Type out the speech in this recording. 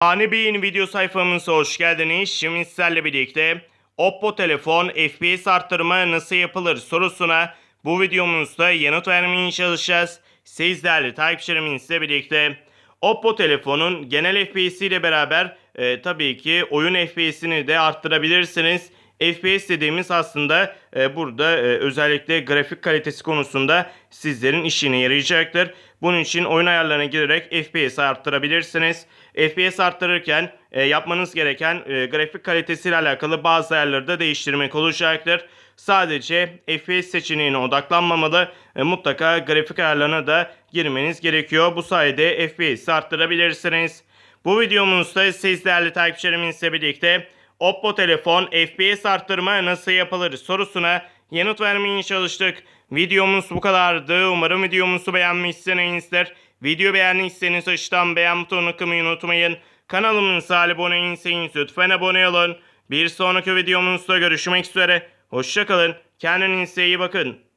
Ani Bey'in video sayfamıza hoş geldiniz. Şimdi sizlerle birlikte Oppo telefon FPS arttırma nasıl yapılır sorusuna bu videomuzda yanıt vermeye çalışacağız. Siz takipçilerimizle birlikte Oppo telefonun genel FPS ile beraber e, tabii ki oyun FPS'ini de arttırabilirsiniz. FPS dediğimiz aslında e, burada e, özellikle grafik kalitesi konusunda sizlerin işine yarayacaktır. Bunun için oyun ayarlarına girerek FPS arttırabilirsiniz. FPS arttırırken e, yapmanız gereken e, grafik kalitesiyle alakalı bazı ayarları da değiştirmek olacaktır. Sadece FPS seçeneğine odaklanmamalı. e, mutlaka grafik ayarlarına da girmeniz gerekiyor. Bu sayede FPS'i arttırabilirsiniz. Bu videomuzda siz değerli takipçilerimizle birlikte Oppo telefon FPS arttırma nasıl yapılır sorusuna yanıt vermeye çalıştık. Videomuz bu kadardı. Umarım videomuzu beğenmişsinizdir. Video beğendiyseniz aşağıdan beğen butonuna kılmayı unutmayın. Kanalımıza abone değilseniz lütfen abone olun. Bir sonraki videomuzda görüşmek üzere. Hoşçakalın. Kendinize iyi bakın.